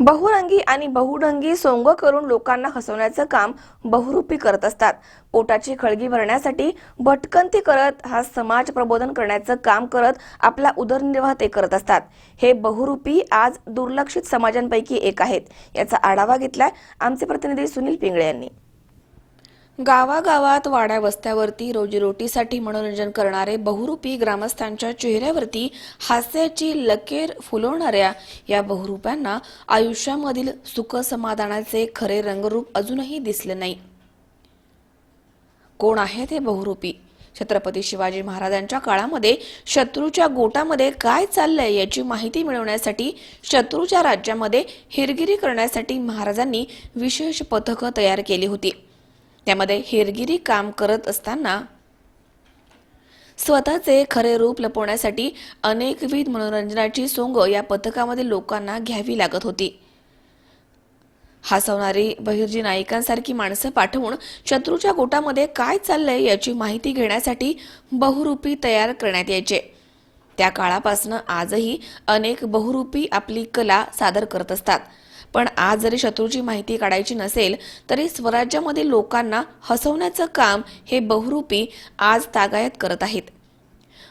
बहुरंगी आणि बहुढंगी सोंग करून लोकांना हसवण्याचं काम बहुरूपी करत असतात. पोटाची खळगी भरण्यासाठी भटकंती करत हा समाज प्रबोधन करण्याचं काम करत आपला उदरनिर्वाह ते करत असतात. हे बहुरूपी आज दुर्लक्षित समाजांपैकी एक आहेत. याचा आढावा घेतलाय आमचे प्रतिनिधी सुनील पिंगळे यांनी. गावागावात वाड्या वस्त्यावरती रोजीरोटीसाठी मनोरंजन करणारे बहुरूपी ग्रामस्थांच्या चेहऱ्यावरती हास्याची लकेर फुलवणाऱ्या या बहुरूप्यांना आयुष्यामधील सुख समाधानाचे खरे रंगरूप अजूनही दिसले नाही. कोण आहेत हे बहुरूपी? छत्रपती शिवाजी महाराजांच्या काळामध्ये शत्रूच्या गोटामध्ये काय चाललंय याची माहिती मिळवण्यासाठी शत्रूच्या राज्यामध्ये हिरगिरी करण्यासाठी महाराजांनी विशेष पथकं तयार केली होती. त्यामध्ये हेरगिरी काम करत असताना स्वतःचे खरे रूप लपवण्यासाठी अनेकविध मनोरंजनाची सोंग या पथकामध्ये लोकांना घ्यावी लागत होती. हसवणारी बहिर्जी नायिकांसारखी माणसं पाठवून शत्रूच्या गोटामध्ये काय चाललंय याची माहिती घेण्यासाठी बहुरूपी तयार करण्यात यायचे. त्या काळापासून आजही अनेक बहुरूपी आपली कला सादर करत असतात. पण आज जरी शत्रूची माहिती काढायची नसेल तरी स्वराज्यामध्ये लोकांना हसवण्याचं काम हे बहुरूपी आज तागायत करत आहेत.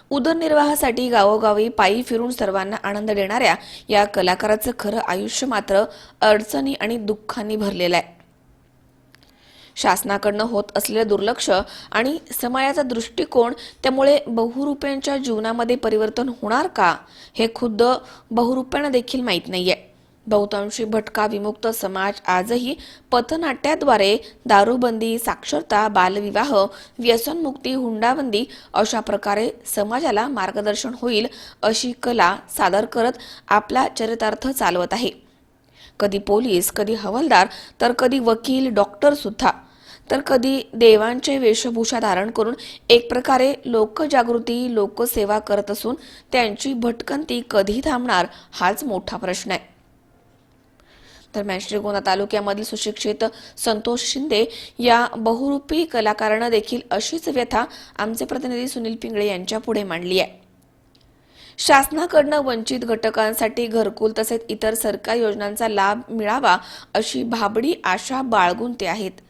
उदरनिर्वाहासाठी गावोगावी पायी फिरून सर्वांना आनंद देणाऱ्या या कलाकाराचं खरं आयुष्य मात्र अडचणी आणि दुःखांनी भरलेलं आहे. शासनाकडनं होत असलेलं दुर्लक्ष आणि समाजाचा दृष्टिकोन त्यामुळे बहुरुप्यांच्या जीवनामध्ये परिवर्तन होणार का हे खुद्द बहुरुप्यांना देखील माहीत नाहीये. बहुतांशी भटका विमुक्त समाज आजही पथनाट्याद्वारे दारूबंदी साक्षरता बालविवाह व्यसनमुक्ती हुंडाबंदी अशा प्रकारे समाजाला मार्गदर्शन होईल अशी कला सादर करत आपला चरितार्थ चालवत आहे. कधी पोलीस कधी हवालदार तर कधी वकील डॉक्टर सुद्धा. तर कधी देवांचे वेशभूषा धारण करून एक प्रकारे लोकजागृती लोकसेवा करत असून त्यांची भटकंती कधी थांबणार हाच मोठा प्रश्न आहे. दरम्यान श्रीगोंदा तालुक्यामधील सुशिक्षित संतोष शिंदे या बहुरूपी कलाकारानं देखील अशीच व्यथा आमचे प्रतिनिधी सुनील पिंगळे यांच्या पुढे मांडली आहे. शासनाकडनं वंचित घटकांसाठी घरकुल तसेच इतर सरकारी योजनांचा लाभ मिळावा अशी भाबडी आशा बाळगून ते आहेत.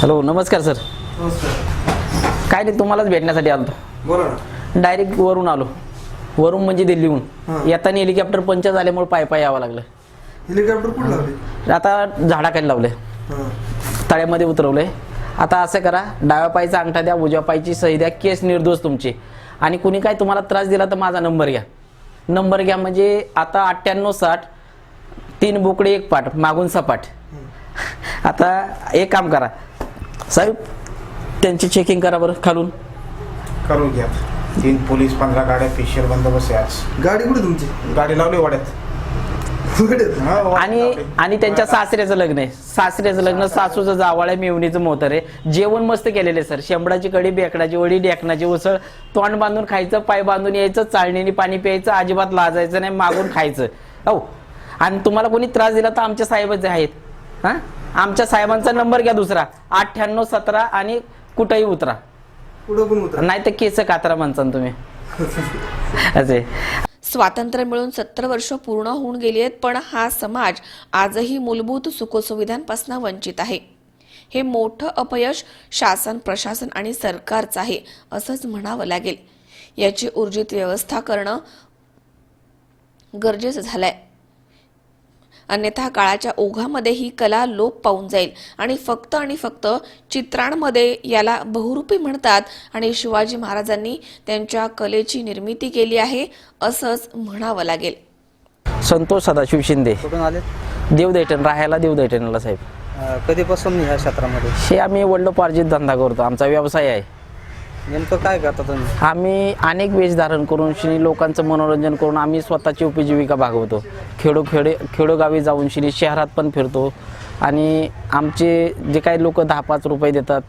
हॅलो नमस्कार सर. काय नाही तुम्हालाच भेटण्यासाठी आलो बोला ना. डायरेक्ट वरून आलो. वरून म्हणजे दिल्लीहून. येताना हेलिकॉप्टर पंच झाल्यामुळे पाय पाय यावं लागलं. हेलिकॉप्टर कुठं लावली? आता झाडाखाली लावले. तळ्यामध्ये उतरवलंय आता असं करा डाव्या पायचा अंगठा द्या उजव्या पायची सही द्या केस निर्दोष तुमची. आणि कुणी काय तुम्हाला त्रास दिला तर माझा नंबर घ्या. नंबर घ्या म्हणजे आता अठ्ठ्याण्णव साठ तीन बोकडे एक पाठ मागून सपाट. आता एक काम करा. साहेब त्यांची चेकिंग करा बरं खालून. करून घ्या. तीन पोलीस पंधरा गाड्या स्पेशल बंदोबस्त आहे आज. गाडी कुठे तुमची? गाडी लावली वाड्यात? हा, आणि लावली. आणि त्यांच्या सासऱ्याचं लग्न आहे. सासऱ्याचं लग्न सासूचं जावाळ्या मेवणीचं मोतर आहे. जेवण मस्त केलेलं आहे सर. शेंबडाची कडी बेकडाची वडी डेकणाची उसळ. तोंड बांधून खायचं पाय बांधून यायचं चाळणीने पाणी प्यायचं अजिबात लाजायचं नाही मागून खायचं. हो. आणि तुम्हाला कोणी त्रास दिला तर आमच्या साहेबच आहेत. हा? आमच्या साहेबांचा नंबर घ्या दुसरा. अठ्ठ्याण्णव सतरा आणि कुठंही उतरा. पुढं पण उतरा. नाही तर केस कातरा म्हणता तुम्ही. असे. स्वातंत्र्य मिळून सत्तर वर्ष पूर्ण होऊन गेली आहेत पण हा समाज आजही मूलभूत सुखसुविधांपासून वंचित आहे. हे मोठं अपयश शासन प्रशासन आणि सरकारचं आहे असंच म्हणावं लागेल. याची ऊर्जित व्यवस्था करणं गरजेचं झालंय. अन्यथा काळाच्या ओघामध्ये ही कला लोप पावून जाईल. आणि फक्त आणि फक्त चित्रांमध्ये याला बहुरूपी म्हणतात. आणि शिवाजी महाराजांनी त्यांच्या कलेची निर्मिती केली आहे असंच म्हणावं लागेल. संतोष सदाशिव शिंदे. कुठून आले? देवदैठण राहायला देवदैठणला साहेब. अं, कधीपासून ह्या क्षेत्रामध्ये? हे आम्ही वडिलोपार्जित धंदा करतो. आमचा व्यवसाय आहे. नेमकं काय करता तुम्ही? आम्ही अनेक वेश धारण करून शिनी लोकांचं मनोरंजन करून आम्ही स्वतःची उपजीविका भागवतो. खेडो खेडे खेडोगावी जाऊन शिनी शहरात पण फिरतो. आणि आमचे जे काही लोक दहा पाच रुपये देतात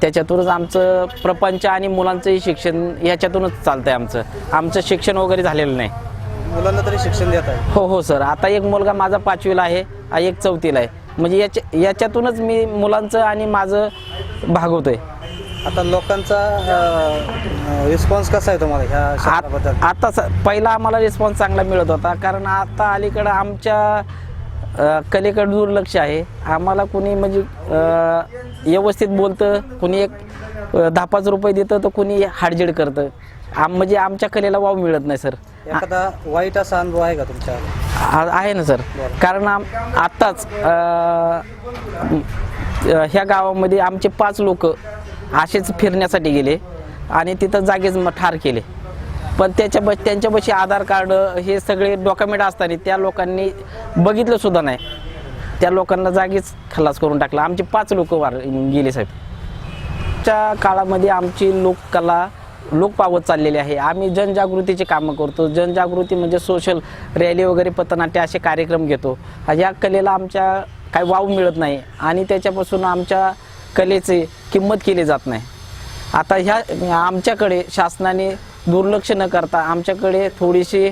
त्याच्यातूनच आमचं प्रपंच आणि मुलांचंही शिक्षण याच्यातूनच चालतंय आमचं. आमचं शिक्षण वगैरे झालेलं नाही. मुलांना तरी शिक्षण देत आहे. हो हो सर. आता एक मुलगा माझा पाचवीला आहे हा एक चौथीला आहे. म्हणजे याच्या याच्यातूनच मी मुलांचं आणि माझं भागवतोय. आता लोकांचा रिस्पॉन्स कसा आहे तुम्हाला ह्या क्षेत्राबद्दल आत- स- पहिला आम्हाला रिस्पॉन्स चांगला मिळत होता कारण आता अलीकडं आमच्या अ, कलेकडे दुर्लक्ष आहे. आम्हाला कुणी म्हणजे अ, व्यवस्थित बोलतं कुणी एक अ, दहा पाच रुपये देतं तर कुणी हाडजीड करतं. आम म्हणजे आमच्या कलेला वाव मिळत नाही सर. एखादा वाईट असा अनुभव आहे का तुमच्या? आ- आहे ना सर. कारण आम आत्ताच अ, अ, ह्या गावामध्ये आमचे पाच लोक असेच फिरण्यासाठी गेले आणि तिथं जागेच मग ठार केले. पण त्याच्या ब त्यांच्यापाशी आधार कार्ड हे सगळे डॉक्युमेंट असताना त्या लोकांनी बघितलं सुद्धा नाही. त्या लोकांना जागीच खलास करून टाकला. आमचे पाच लोक वार गेले साहेब. च्या काळामध्ये आमची लोककला लोक पावत चाललेली आहे. आम्ही जनजागृतीचे कामं करतो. जनजागृती म्हणजे सोशल रॅली वगैरे पथनाट्य असे कार्यक्रम घेतो. या कलेला आमच्या काही वाव मिळत नाही. आणि त्याच्यापासून आमच्या कलेची किंमत केली जात नाही. आता ह्या आमच्याकडे शासनाने दुर्लक्ष न करता आमच्याकडे थोडीशी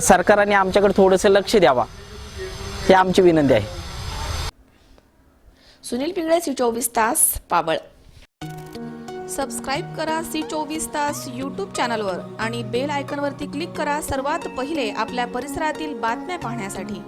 सरकारने आमच्याकडे थोडंसं लक्ष द्यावा ही आमची विनंती आहे. सुनील पिंगळे सी चोवीस तास पाबळ सबस्क्राईब करा सी चोवीस तास यूट्यूब चॅनलवर आणि बेल आयकॉनवरती क्लिक करा सर्वात पहिले आपल्या परिसरातील बातम्या पाहण्यासाठी.